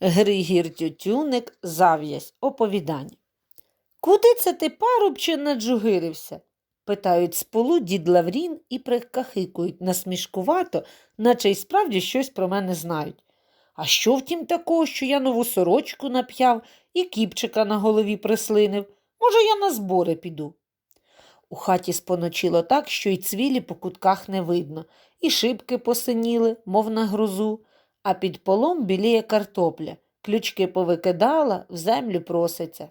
Григір Тютюник, зав'язь, оповідання. Куди це ти, парубче, наджугирився? питають з полу дід Лаврін і прикахикують насмішкувато, наче й справді щось про мене знають. А що втім такого, що я нову сорочку нап'яв і кіпчика на голові прислинив? Може, я на збори піду. У хаті споночило так, що й цвілі по кутках не видно, і шибки посиніли, мов на грозу, а під полом біліє картопля. Ключки повикидала, в землю проситься.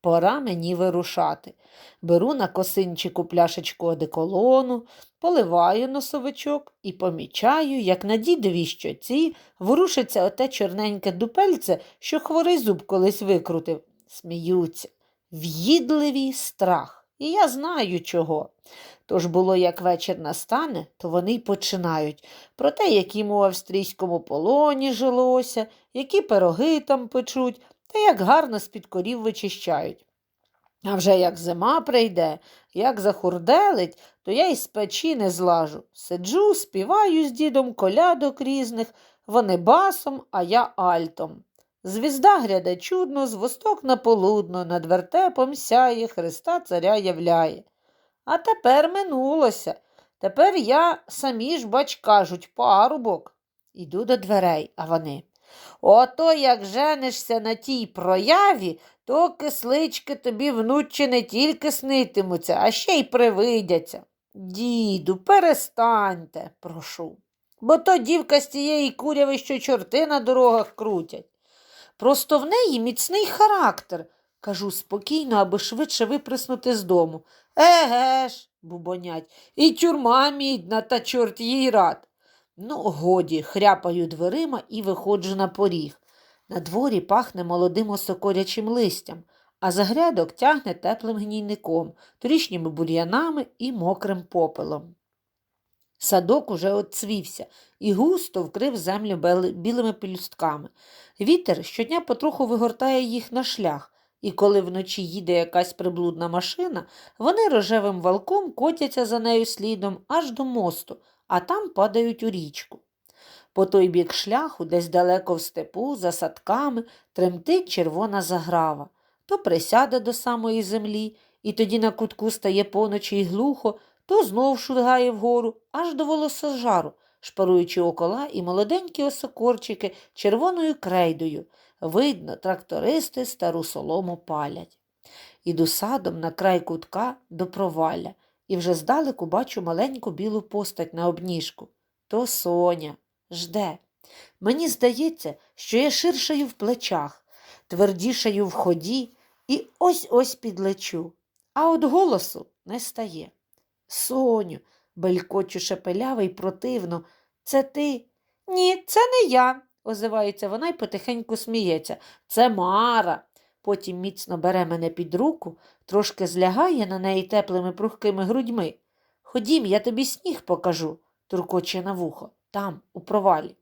Пора мені вирушати. Беру на косинчику пляшечку одеколону, поливаю носовичок і помічаю, як на дідовій щоці ворушиться оте чорненьке дупельце, що хворий зуб колись викрутив. Сміються. В'їдливий страх. І я знаю чого. Тож було, як вечір настане, то вони й починають про те, як їм у австрійському полоні жилося, які пироги там печуть, та як гарно з-під корів вичищають. А вже як зима прийде, як захурделить, то я й з печі не злажу. Сиджу, співаю з дідом колядок різних, вони басом, а я альтом. Звізда гряде чудно, з восток на полудно, над вертепом сяє, Христа царя являє. А тепер минулося. Тепер я, самі ж, бач, кажуть, парубок. Іду до дверей, а вони. Ото як женишся на тій прояві, то кислички тобі внучі не тільки снитимуться, а ще й привидяться. Діду, перестаньте, прошу. Бо то дівка з тієї куряви, що чорти на дорогах крутять. Просто в неї міцний характер, кажу спокійно, аби швидше виприснути з дому. Еге ж, бубонять, і тюрма мідна, та чорт їй рад. Ну, годі, хряпаю дверима і виходжу на поріг. На дворі пахне молодим осокорячим листям, а за грядок тягне теплим гнійником, торішніми бур'янами і мокрим попелом. Садок уже отцвівся і густо вкрив землю білими пелюстками. Вітер щодня потроху вигортає їх на шлях, і коли вночі їде якась приблудна машина, вони рожевим валком котяться за нею слідом аж до мосту, а там падають у річку. По той бік шляху, десь далеко в степу, за садками, тремтить червона заграва. То присяде до самої землі, і тоді на кутку стає поночі й глухо, то знов шугає вгору, аж до волосожару, шпаруючи окола і молоденькі осокорчики червоною крейдою. Видно, трактористи стару солому палять. Іду садом на край кутка до провалля і вже здалеку бачу маленьку білу постать на обніжку. То Соня жде. Мені здається, що я ширшаю в плечах, твердішаю в ході і ось ось підлечу. А от голосу не стає. Соню, белькочу шепеляво й противно. Це ти? Ні, це не я, озивається вона й потихеньку сміється. Це Мара. Потім міцно бере мене під руку, трошки злягає на неї теплими прухкими грудьми. Ходім, я тобі сніг покажу, туркоче на вухо, там, у провалі.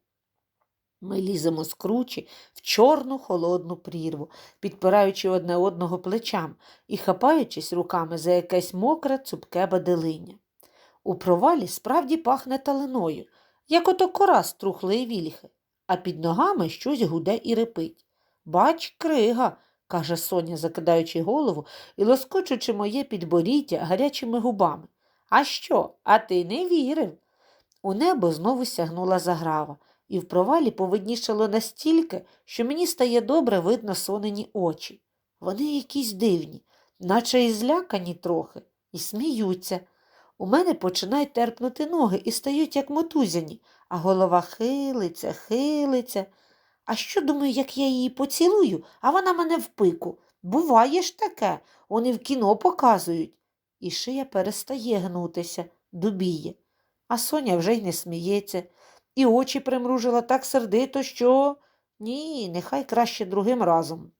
Ми ліземо з кручі в чорну холодну прірву, підпираючи одне одного плечам і хапаючись руками за якесь мокре цупке баделиння. У провалі справді пахне талиною, як ото кора з трухлої вільхи, а під ногами щось гуде і репить. Бач, крига, каже Соня, закидаючи голову і лоскочучи моє підборіддя гарячими губами. А що? А ти не вірив? У небо знову сягнула заграва, і в провалі повиднішало настільки, що мені стає добре видно сонені очі. Вони якісь дивні, наче і злякані трохи, і сміються. У мене починають терпнути ноги і стають як мотузяні, а голова хилиться, хилиться. А що думаю, як я її поцілую, а вона мене в пику. Буває ж таке, вони в кіно показують. І шия перестає гнутися, дубіє. А Соня вже й не сміється, і очі примружила так сердито, що ні, нехай краще другим разом.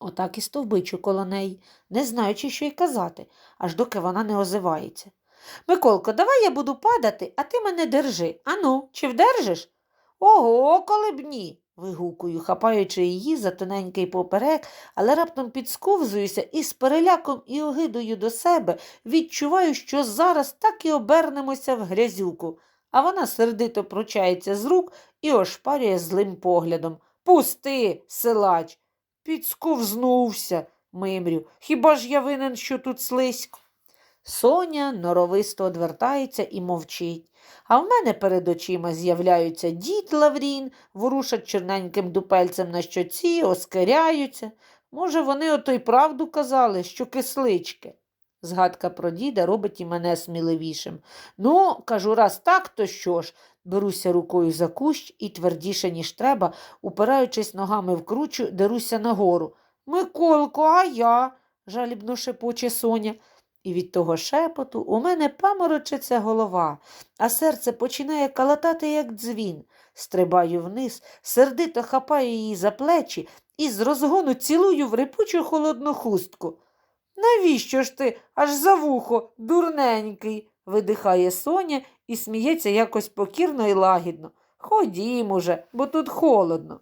Отак і стовбичу коло неї, не знаючи, що й казати, аж доки вона не озивається. Миколко, давай я буду падати, а ти мене держи. Ану, чи вдержиш? Ого, коли б ні. вигукую, хапаючи її за тоненький поперек, але раптом підсковзуюся і з переляком і огидою до себе відчуваю, що зараз так і обернемося в грязюку, а вона сердито пручається з рук і ошпарює злим поглядом. Пусти, силач. Підсковзнувся, мимрю. Хіба ж я винен, що тут слизько? Соня норовисто одвертається і мовчить. А в мене перед очима з'являються дід Лаврін, ворушать черненьким дупельцем на щоці, оскаряються. Може, вони ото й правду казали, що кислички. Згадка про діда робить і мене сміливішим. Ну, кажу, раз так, то що ж? Беруся рукою за кущ і твердіше, ніж треба, упираючись ногами в кручу, деруся нагору. Миколко, а я? жалібно шепоче Соня. І від того шепоту у мене паморочиться голова, а серце починає калатати, як дзвін. Стрибаю вниз, сердито хапаю її за плечі і з розгону цілую в рипучу холодну хустку. Навіщо ж ти аж за вухо, дурненький? видихає Соня і сміється якось покірно і лагідно. Ходім уже, бо тут холодно.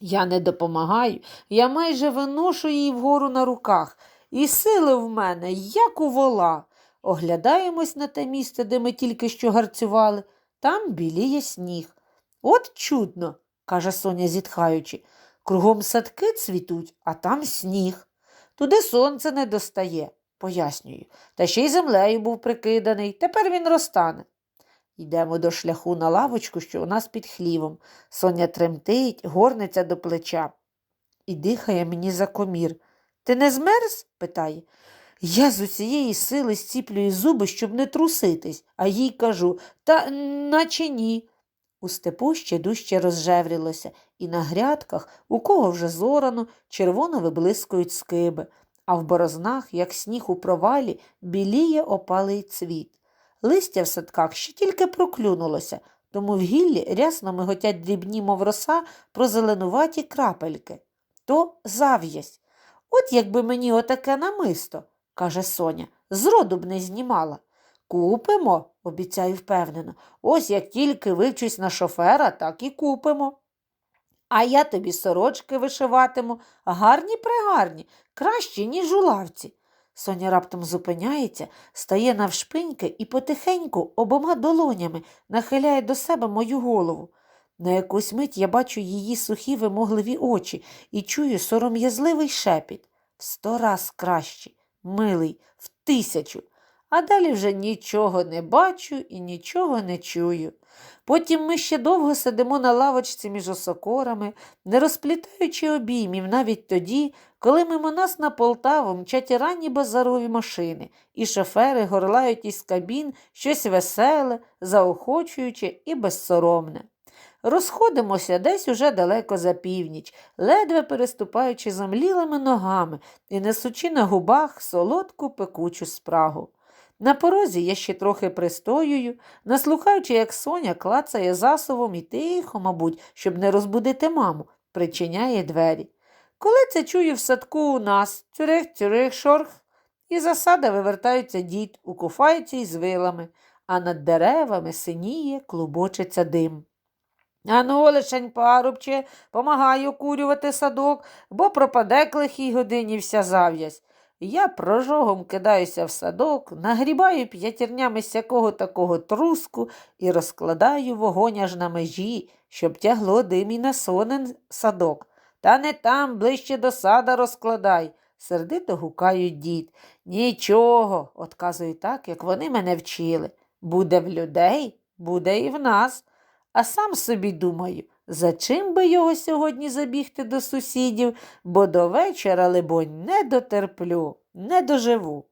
Я не допомагаю, я майже виношу її вгору на руках, і сили в мене, як у вола. Оглядаємось на те місце, де ми тільки що гарцювали. Там біліє сніг. От чудно, каже Соня, зітхаючи. Кругом садки цвітуть, а там сніг. Туди сонце не достає, пояснюю. Та ще й землею був прикиданий. Тепер він розтане. Йдемо до шляху на лавочку, що у нас під хлівом. Соня тремтить, горниться до плеча і дихає мені за комір. Ти не змерз? питає. Я з усієї сили зціплюю зуби, щоб не труситись, а їй кажу та наче ні. У степу ще дужче розжеврілося, і на грядках, у кого вже зорано, червоно виблискують скиби, а в борознах, як сніг у провалі, біліє опалий цвіт. Листя в садках ще тільки проклюнулося, тому в гіллі рясно миготять дрібні, мов роса, прозеленуваті крапельки. То зав'язь. От якби мені отаке намисто, каже Соня, зроду б не знімала. Купимо, обіцяю впевнено. Ось як тільки вивчусь на шофера, так і купимо. А я тобі сорочки вишиватиму, гарні пригарні, кращі, ніж у лавці. Соня раптом зупиняється, стає навшпиньки і потихеньку обома долонями нахиляє до себе мою голову. На якусь мить я бачу її сухі вимогливі очі і чую сором'язливий шепіт. В сто раз кращий, милий, в тисячу. А далі вже нічого не бачу і нічого не чую. Потім ми ще довго сидимо на лавочці між осокорами, не розплітаючи обіймів навіть тоді, коли мимо нас на Полтаву мчать ранні базарові машини, і шофери горлають із кабін щось веселе, заохочуюче і безсоромне. Розходимося десь уже далеко за північ, ледве переступаючи замлілими ногами і несучи на губах солодку пекучу спрагу. На порозі я ще трохи пристоюю, наслухаючи, як Соня клацає засовом і тихо, мабуть, щоб не розбудити маму, причиняє двері. Коли це чую в садку у нас, цюрих, цюрих, шорх, і засада вивертаються дід, укуфаються із вилами, а над деревами синіє, клубочиться дим. Ану, лишень, парубче, помагай окурювати садок, бо пропаде к лихій годині вся зав'язь. Я прожогом кидаюся в садок, нагрібаю п'ятірнями сякого такого труску і розкладаю вогонь аж на межі, щоб тягло дим і на сонен садок. Та не там, ближче до сада розкладай, сердито гукають дід. Нічого, отказую так, як вони мене вчили. Буде в людей, буде і в нас. А сам собі думаю, за чим би його сьогодні забігти до сусідів, бо до вечора, либонь, не дотерплю, не доживу.